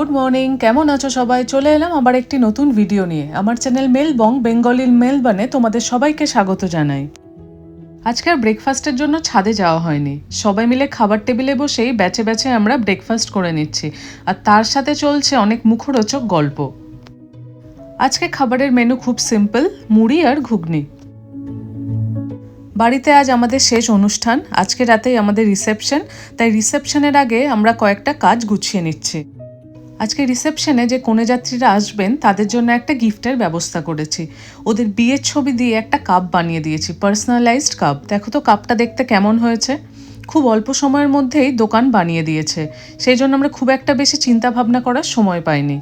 Good morning কেমন আছো সবাই? চলে এলাম আবার একটি নতুন ভিডিও নিয়ে। আমার চ্যানেল মেলবং বেঙ্গলির মেলবানে তোমাদের সবাইকে স্বাগত জানাই। আজকে আর ব্রেকফাস্টের জন্য ছাদে যাওয়া হয়নি। সবাই মিলে খাবার টেবিলে বসেই ব্যাচে ব্যাচে আমরা ব্রেকফাস্ট করে নিচ্ছি। আর তার সাথে চলছে অনেক মুখরোচক গল্প। আজকে খাবারের মেনু খুব সিম্পল মুড়ি আর ঘুগনি। বাড়িতে আজ আমাদের শেষ অনুষ্ঠান। আজকে রাতেই আমাদের রিসেপশন তাই রিসেপশনের আগে আমরা কয়েকটা কাজ গুছিয়ে নিচ্ছি। আজকে রিসেপশনে যে কনে যাত্রীরা আসবেন, তাদের জন্য একটা গিফটের ব্যবস্থা করেছি। ওদের বিয়ের ছবি দিয়ে একটা কাপ বানিয়ে দিয়েছি পার্সোনালাইজড কাপ দেখো তো কাপটা দেখতে কেমন হয়েছে? খুব অল্প সময়ের মধ্যেই দোকান বানিয়ে দিয়েছে। সেই জন্য আমরা খুব একটা বেশি চিন্তা ভাবনা করার সময় পাইনি।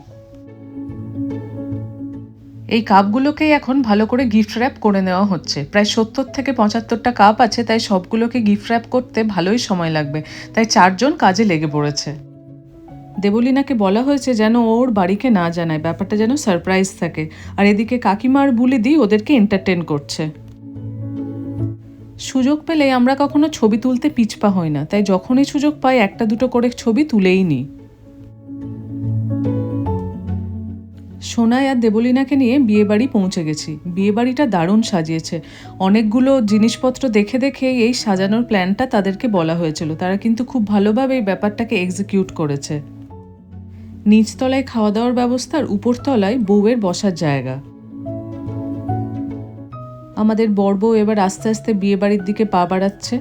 এই কাপগুলোকেই এখন ভালো করে গিফট র্যাপ করে নেওয়া হচ্ছে। প্রায় সত্তর থেকে পঁচাত্তরটা কাপ আছে, তাই সবগুলোকে গিফট র্যাপ করতে ভালোই সময় লাগবে। তাই চারজন কাজে লেগে পড়েছে। দেবলিনাকে বলা হয়েছে যেন ওর বাড়িকে না জানায়। ব্যাপারটা যেন সারপ্রাইজ থাকে। আর এদিকে কাকিমার বুলি দি ওদেরকে এন্টারটেন করছে। সুযোগ পেলে আমরা কখনো ছবি তুলতে পিছপা হই না। তাই যখনই সুযোগ পাই একটা দুটো করে ছবি তুলেই নিই সোনাই আর দেবলীনাকে নিয়ে বিয়েবাড়ি পৌঁছে গেছি। বিয়েবাড়িটা দারুণ সাজিয়েছে। অনেকগুলো জিনিসপত্র দেখে দেখে এই সাজানোর প্ল্যানটা তাদেরকে বলা হয়েছিল। তারা কিন্তু খুব ভালোভাবে এই ব্যাপারটাকে এক্সিকিউট করেছে। নিচতলায় খাওয়া দাওয়ার ব্যবস্থার উপরতলায় বউয়ের বসার জায়গা। আমাদের বর বউ এবার আস্তে আস্তে বিয়েবাড়ির দিকে পা বাড়াচ্ছে।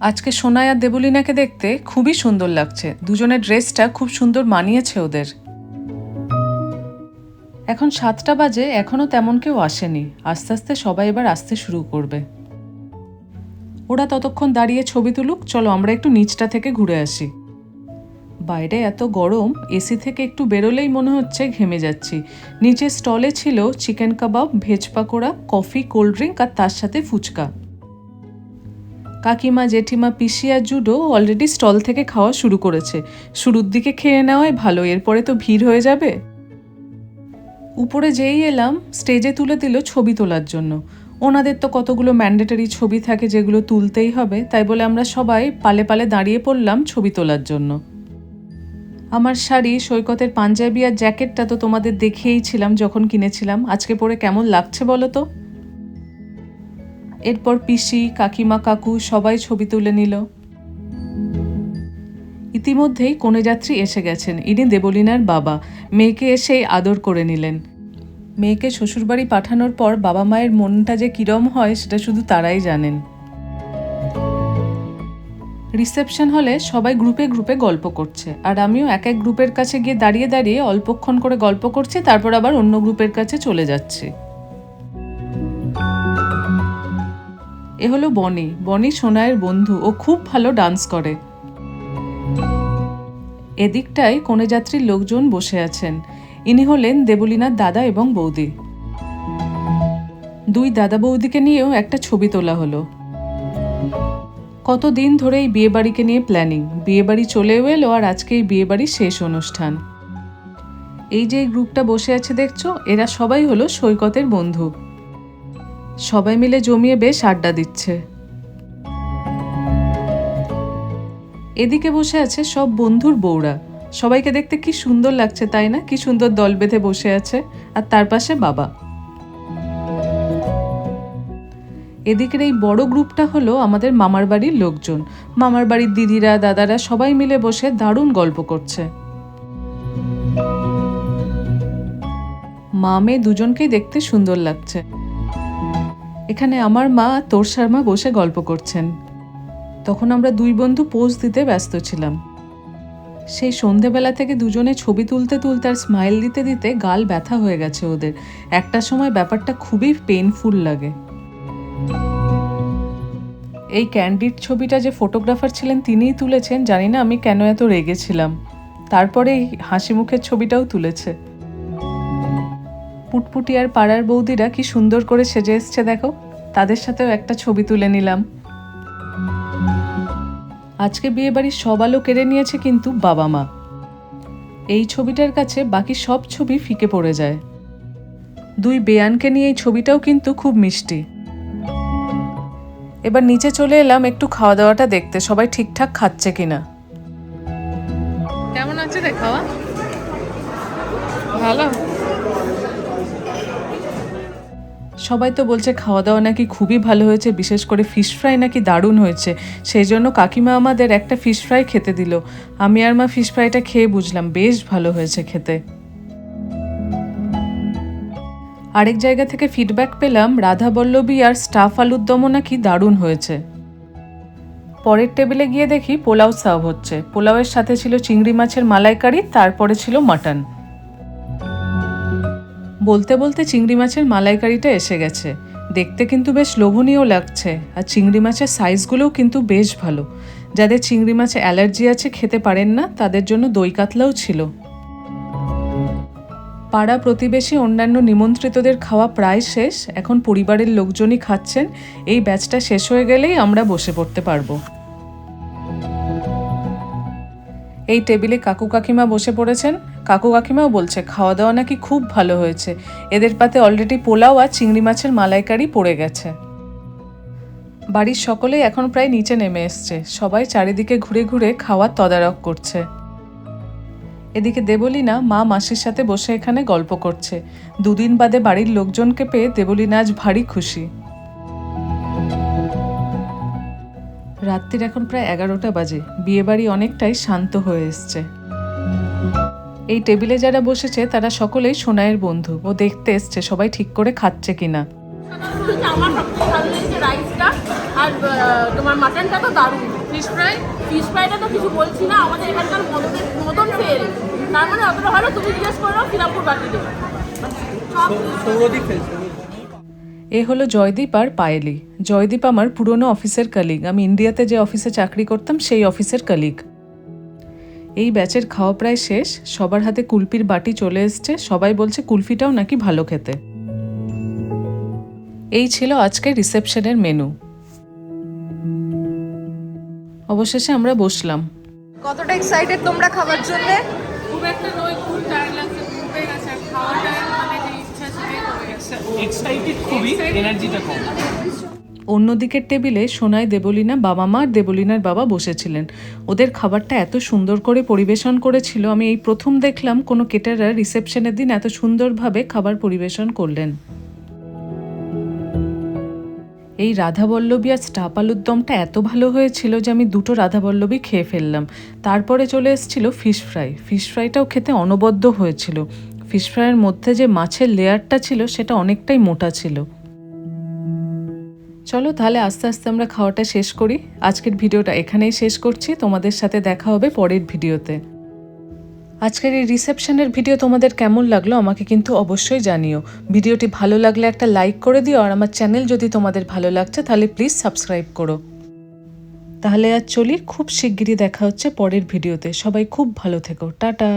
আজকে সোনাই আর দেবলিনাকে দেখতে খুবই সুন্দর লাগছে। দুজনের ড্রেসটা খুব সুন্দর মানিয়েছে ওদের। এখন সাতটা বাজে এখনও তেমন কেউ আসেনি। আস্তে আস্তে সবাই এবার আসতে শুরু করবে। ওরা ততক্ষণ দাঁড়িয়ে ছবি তুলুক। চলো আমরা একটু নিচটা থেকে ঘুরে আসি। বাইরে এত গরম, এসি থেকে একটু বেরোলেই মনে হচ্ছে ঘেমে যাচ্ছি। নিচে স্টলে ছিল chicken kebab, veg pakora, coffee, cold drink আর তার সাথে ফুচকা। কাকিমা, জেঠিমা, পিসি আর জুডো অলরেডি স্টল থেকে খাওয়া শুরু করেছে। শুরুর দিকে খেয়ে নেওয়াই ভালো, এরপরে তো ভিড় হয়ে যাবে। উপরে যেই এলাম, স্টেজে তুলে দিল ছবি তোলার জন্য। ওনাদের তো কতগুলো ম্যান্ডেটরি ছবি থাকে যেগুলো তুলতেই হবে, তাই বলে আমরা সবাই পালে পালে দাঁড়িয়ে পড়লাম ছবি তোলার জন্য। আমার শাড়ি, সৈকতের পাঞ্জাবি আর জ্যাকেটটা তো তোমাদের দেখিয়েইছিলাম যখন কিনেছিলাম। আজকে পরে কেমন লাগছে বলো তো? এরপর পিসি, কাকিমা, কাকু সবাই ছবি তুলে নিল। ইতিমধ্যেই কনেযাত্রী এসে গেছেন, ইনি দেবলিনার বাবা। মেয়েকে এসেই আদর করে নিলেন। মেয়েকে শ্বশুরবাড়ি পাঠানোর পর বাবা মায়ের মনটা যে কিরম হয় সেটা শুধু তারাই জানেন। রিসেপশন হলে সবাই গ্রুপে গ্রুপে গল্প করছে। আর আমিও এক এক গ্রুপের কাছে গিয়ে দাঁড়িয়ে দাঁড়িয়ে অল্পক্ষণ করে গল্প করছি, তারপর আবার অন্য গ্রুপের কাছে চলে যাচ্ছি। এ হলো বনি। বনি সোনায়ের বন্ধু। ও খুব ভালো ডান্স করে। এদিকটায় কনেযাত্রীর লোকজন বসে আছেন। ইনি হলেন দেবলীনার দাদা এবং বৌদি। দুই দাদা বৌদিকে নিয়েও একটা ছবি তোলা হলো। কতদিন ধরে এই বিয়েবাড়িকে নিয়ে প্ল্যানিং, বিয়েবাড়ি চলেও এলো আর আজকে এই বিয়েবাড়ির শেষ অনুষ্ঠান। এই যে গ্রুপটা বসে আছে দেখছ, এরা সবাই হলো সৈকতের বন্ধু। সবাই মিলে জমিয়ে বেশ আড্ডা দিচ্ছে। এদিকে বসে আছে সব বন্ধুর বউরা। সবাইকে দেখতে কি সুন্দর লাগছে, তাই না? কি সুন্দর দল বেঁধে বসে আছে। আর তার পাশে বাবা। এদিকের এই বড় গ্রুপটা হলো আমাদের মামার বাড়ির লোকজন। মামার বাড়ির দিদিরা, দাদারা সবাই মিলে বসে দারুণ গল্প করছে। মা, মেয়ে দুজনকেই দেখতে সুন্দর লাগছে। এখানে আমার মা তোর শর্মা বসে গল্প করছেন। তখন আমরা দুই বন্ধু পোজ দিতে ব্যস্ত ছিলাম। সেই সন্ধেবেলা থেকে দুজনে ছবি তুলতে তুলতে আর স্মাইল দিতে দিতে গাল ব্যথা হয়ে গেছে ওদের। একটা সময় ব্যাপারটা খুবই পেনফুল লাগে। এই ক্যান্ডিড ছবিটা যে ফটোগ্রাফার ছিলেন তিনিই তুলেছেন, জানি না আমি কেন এত রেগেছিলাম তারপরে হাসি মুখের ছবিটাও তুলেছে। পুটপুটি আর পাড়ার বৌদিরা কি সুন্দর করে সেজে এসছে দেখো। তাদের সাথেও একটা ছবি তুলে নিলাম। আজকে বিয়ে বাড়ির সব আলো কেড়ে নিয়েছে কিন্তু বাবা মা। এই ছবিটার কাছে বাকি সব ছবি ফিকে পড়ে যায়। দুই বেয়ানকে নিয়ে এই ছবিটাও কিন্তু খুব মিষ্টি। এবার নিচে চলে এলাম একটু খাওয়া দাওয়াটা দেখতে, সবাই ঠিকঠাক খাচ্ছে কিনা। হচ্ছে রে খাওয়া? ভালো। সবাই তো বলছে খাওয়া দাওয়া নাকি খুবই ভালো হয়েছে, বিশেষ করে ফিশ ফ্রাই নাকি দারুণ হয়েছে। সেই জন্য কাকিমা আমাদের একটা ফিশ ফ্রাই খেতে দিল। আমি আর মা ফিশ ফ্রাইটা খেয়ে বুঝলাম, বেশ ভালো হয়েছে খেতে। আরেক জায়গা থেকে ফিডব্যাক পেলাম, রাধা বল্লবী আর স্টাফ আলুর দমও নাকি দারুণ হয়েছে। পরের টেবিলে গিয়ে দেখি পোলাও সার্ভ হচ্ছে। পোলাওয়ের সাথে ছিল চিংড়ি মাছের মালাইকারি, তারপরে ছিল মাটন বলতে বলতে চিংড়ি মাছের মালাইকারিটা এসে গেছে। দেখতে কিন্তু বেশ লোভনীয় লাগছে, আর চিংড়ি মাছের সাইজগুলোও কিন্তু বেশ ভালো। যাদের চিংড়ি মাছে অ্যালার্জি আছে, খেতে পারেন না, তাদের জন্য দই কাতলাও ছিল। পাড়া প্রতিবেশী অন্যান্য নিমন্ত্রিতদের খাওয়া প্রায় শেষ। এখন পরিবারের লোকজনই খাচ্ছেন। এই ব্যাচটা শেষ হয়ে গেলেই আমরা বসে পড়তে পারব। এই টেবিলে কাকু কাকিমা বসে পড়েছেন। কাকু কাকিমাও বলছে, খাওয়া দাওয়া নাকি খুব ভালো হয়েছে। এদের পাতে অলরেডি পোলাও আর চিংড়ি মাছের মালাইকারি পড়ে গেছে। বাড়ির সকলেই এখন প্রায় নিচে নেমে এসছে। সবাই চারিদিকে ঘুরে ঘুরে খাওয়ার তদারক করছে। এদিকে দেবলীনা মা মাসির সাথে বসে এখানে গল্প করছে। দুদিন বাদে বাড়ির লোকজনকে পেয়ে দেবলীনা আজ ভারী খুশি। রাত্রির এখন প্রায় এগারোটা বাজে। বিয়েবাড়ি অনেকটাই শান্ত হয়ে এসছে। এই টেবিলে যারা বসেছে তারা সকলেই সোনাইয়ের বন্ধু। ও দেখতে এসছে সবাই ঠিক করে খাচ্ছে কিনা। আমার ভালো লেগেছে রাইসটা আর তোমার মাটনটা তো দারুণ। ফিশ ফ্রাই ফিশ ফ্রাইটা তো কিছু বলছি না আমাদের এখানকার মদনের মদন ফেল তার মানে অতটা ভালো তুমি জিজ্ঞেস করো খিলাপুর বাকি দেবে। সব এ হলো জয়দীপ আর পায়েলি। জয়দীপ আমার পুরনো অফিসের কালিগ আমি ইন্ডিয়াতে যে অফিসে চাকরি করতাম সেই অফিসের কালিগ এই ব্যাচের খাওয়া প্রায় শেষ। সবার হাতে কুলপির বাটি চলে এসছে। সবাই বলছে কুলফিটাও নাকি ভালো খেতে। এই ছিল আজকের রিসেপশনের মেনু অবশেষে আমরা বসলাম। কতটা এক্সাইটেড তোমরা খাবার জন্য? খুব একটা নয় খুব টায়ার লাগছে। পেয়ে গেছে। খাওয়াটা মানে এক্সাইটেড অন্যদিকের টেবিলে সোনাই দেবলীনা বাবা মা আর দেবলীনার বাবা বসেছিলেন। ওদের খাবারটা এত সুন্দর করে পরিবেশন করেছিল, আমি এই প্রথম দেখলাম কোনো কেটারার রিসেপশনের দিন এত সুন্দরভাবে খাবার পরিবেশন করলেন। এই রাধাবল্লবী আর স্টাপ আলুর দমটা এত ভালো হয়েছিল যে আমি দুটো রাধাবল্লবী খেয়ে ফেললাম। তারপরে চলে এসেছিল ফিশ ফ্রাই ফিশ ফ্রাইটাও খেতে অনবদ্য হয়েছিল। ফিশ ফ্রাইয়ের মধ্যে যে মাছের লেয়ারটা ছিল, সেটা অনেকটাই মোটা ছিল। চলো তাহলে আস্তে আস্তে আমরা খাওয়াটা শেষ করি। আজকের ভিডিওটা এখানেই শেষ করছি। তোমাদের সাথে দেখা হবে পরের ভিডিওতে। আজকের এই রিসেপশনের ভিডিও তোমাদের কেমন লাগল আমাকে কিন্তু অবশ্যই জানিও। ভিডিওটি ভালো লাগলে একটা লাইক করে দিও, আর আমার চ্যানেল যদি তোমাদের ভালো লাগছে, তাহলে প্লিজ সাবস্ক্রাইব করো। তাহলে আর চলি, খুব শিগগিরই দেখা হচ্ছে পরের ভিডিওতে। সবাই খুব ভালো থেকো। টাটা!